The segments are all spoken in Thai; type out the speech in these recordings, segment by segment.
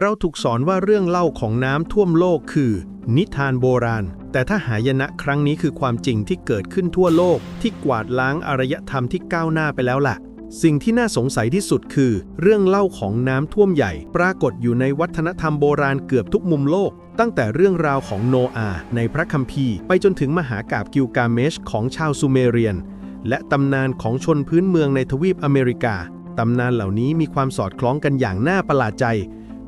เราถูกสอนว่าเรื่องเล่าของน้ำท่วมโลกคือ นิทานโบราณ แต่ถ้าหายนะครั้งนี้คือความจริงที่เกิดขึ้นทั่วโลก ที่กวาดล้างอารยธรรมที่ก้าวหน้าไปแล้วล่ะ สิ่งที่น่าสงสัยที่สุดคือ เรื่องเล่าของน้ำท่วมใหญ่ ปรากฏอยู่ในวัฒนธรรมโบราณเกือบทุกมุมโลก ตั้งแต่เรื่องราวของโนอาห์ในพระคัมภีร์ ไปจนถึงมหากาบกิลกาเมชของชาวซูเมเรียน และตำนานของชนพื้นเมืองในทวีปอเมริกาตำนานเหล่านี้มีความสอดคล้องกันอย่างน่าประหลาดใจ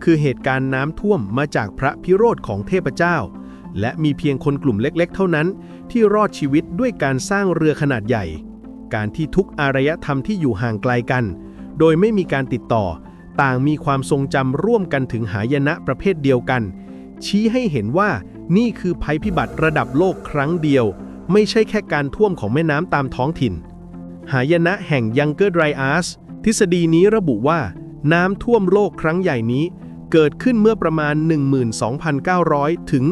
คือเหตุการณ์น้ำท่วมมาจากพระพิโรธของเทพเจ้า และมีเพียงคนกลุ่มเล็กๆ เท่านั้น ที่รอดชีวิตด้วยการสร้างเรือขนาดใหญ่ การที่ทุกอารยธรรมที่อยู่ห่างไกลกัน โดยไม่มีการติดต่อ ต่างมีความทรงจำร่วมกันถึงหายนะประเภทเดียวกัน ชี้ให้เห็นว่านี่คือภัยพิบัติระดับโลกครั้งเดียว ไม่ใช่แค่การท่วมของแม่น้ำตามท้องถิ่น หายนะแห่งยังเกอร์ไดรอัสทฤษฎีนี้ระบุว่าน้ำท่วมโลกครั้งใหญ่นี้ เกิดขึ้นเมื่อประมาณ 12,900 ถึง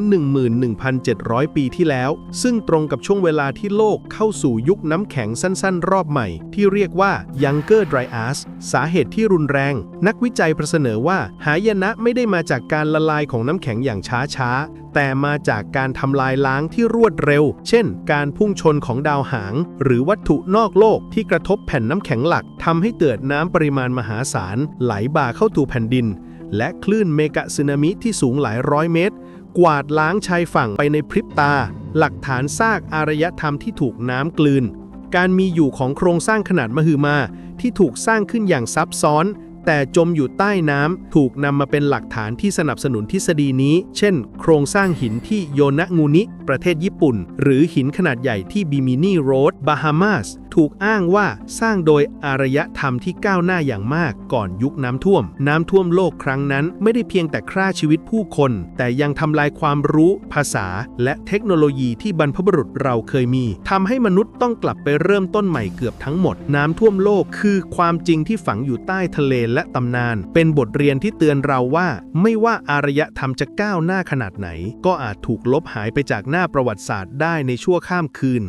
11,700 ปีที่แล้ว ซึ่งตรงกับช่วงเวลาที่โลกเข้าสู่ยุคน้ำแข็งสั้นๆ รอบใหม่ ที่เรียกว่า Younger Dryas สาเหตุที่รุนแรง นักวิจัยเสนอว่าหายนะไม่ได้มาจากการละลายของน้ำแข็งอย่างช้าๆ แต่มาจากการทำลายล้างที่รวดเร็ว เช่น การพุ่งชนของดาวหาง หรือวัตถุนอกโลกที่กระทบแผ่นน้ำแข็งหลักทำให้เกิดน้ำปริมาณมหาศาลไหลบ่าเข้าสู่แผ่นดิน และคลื่นเมกะสึนามิที่สูงหลายร้อยเมตร กวาดล้างชายฝั่งไปในพริบตา หลักฐานซากอารยธรรมที่ถูกน้ำกลืน การมีอยู่ของโครงสร้างขนาดมหึมา ที่ถูกสร้างขึ้นอย่างซับซ้อน แต่จมอยู่ใต้น้ำถูกนำมาเป็นหลักฐานที่สนับสนุนทฤษฎีนี้ เช่น โครงสร้างหินที่โยนะงูนิ ประเทศญี่ปุ่น หรือหินขนาดใหญ่ที่บิมินีโรดบาฮามาส ถูกอ้างว่าสร้างโดยอารยธรรมที่ก้าวหน้าอย่างมากก่อนยุคน้ำท่วม น้ำท่วมโลกครั้งนั้นไม่ได้เพียงแต่ฆ่าชีวิตผู้คน แต่ยังทำลายความรู้ ภาษา และเทคโนโลยีที่บรรพบุรุษเราเคยมีทำให้มนุษย์ต้องกลับไปเริ่มต้นใหม่เกือบทั้งหมด น้ำท่วมโลกคือความจริงที่ฝังอยู่ใต้ทะเลและตำนาน เป็นบทเรียนที่เตือนเราว่า ไม่ว่าอารยธรรมจะก้าวหน้าขนาดไหน ก็อาจถูกลบหายไปจากหน้าประวัติศาสตร์ได้ในชั่วข้ามคืน